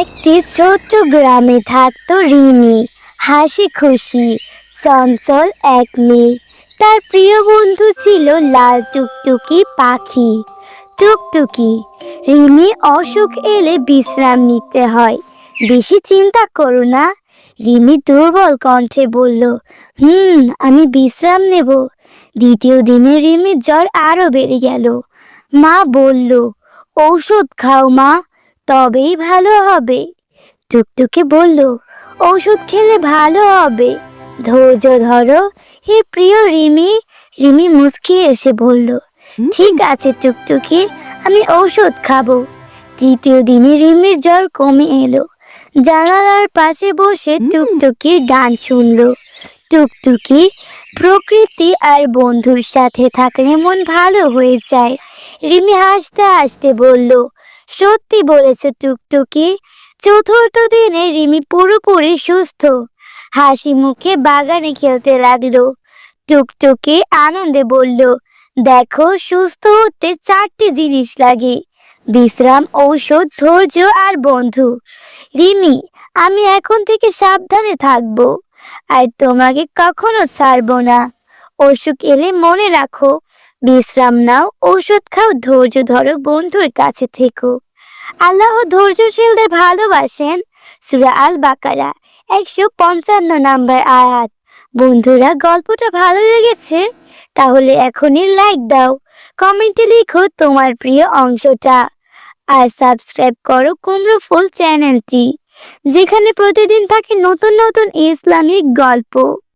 একটি ছোট্ট গ্রামে থাকতো রিনি হাসি খুশি, চঞ্চল এক মেয়ে। তার প্রিয় বন্ধু ছিল লাল টুকটুকি পাখি। টুকটুকি, রিমি অসুখ এলে বিশ্রাম নিতে হয়। বেশি চিন্তা করো না, রিমি দুর্বল কণ্ঠে বলল, হুম, আমি বিশ্রাম নেব। দ্বিতীয় দিনে রিমির জ্বর আরও বেড়ে গেল। মা বলল, ঔষধ খাও মা। তবেই ভালো হবে। টুকটুকি বলল ওষুধ খেলে ভালো হবে। ধৈর্য ধরো হে প্রিয় রিমি। রিমি মুচকি এসে বলল ঠিক আছে টুকটুকি আমি ঔষধ খাব। তৃতীয় দিনে রিমির জ্বর কমে এলো। জানালার পাশে বসে টুকটুকির গান শুনলো। টুকটুকি প্রকৃতি আর বন্ধুর সাথে থাকলে মন ভালো হয়ে যায়। রিমি হাসতে হাসতে বলল সত্যি বলেছে টুকটুকি। চতুর্থ দিনে রিমি পুরোপুরি সুস্থ। হাসি মুখে বাগানে খেলতে লাগল। টুকটুকি আনন্দে বলল, দেখো, সুস্থ হতে চারটি জিনিস লাগে। বিশ্রাম, ঔষধ, ধৈর্য আর বন্ধু। রিমি, আমি এখন থেকে সাবধানে থাকব। আর তোমাকে কখনো ছাড়বো না। অসুখ এলে মনে রাখো বিশ্রাম নাও, ঔষধ খাও, ধৈর্য ধরো বন্ধুর কাছে থেকো। আল্লাহ ধৈর্যশীলদের ভালোবাসেন। সুরা আল বাকারা একশো পঞ্চান্ন নাম্বার আয়াত। বন্ধুরা, গল্পটা ভালো লেগেছে? তাহলে এখনই লাইক দাও। কমেন্টে লিখো তোমার প্রিয় অংশটা। আর সাবস্ক্রাইব করো কুমড়ো ফুল চ্যানেলটি যেখানে প্রতিদিন থাকে নতুন নতুন ইসলামিক গল্প।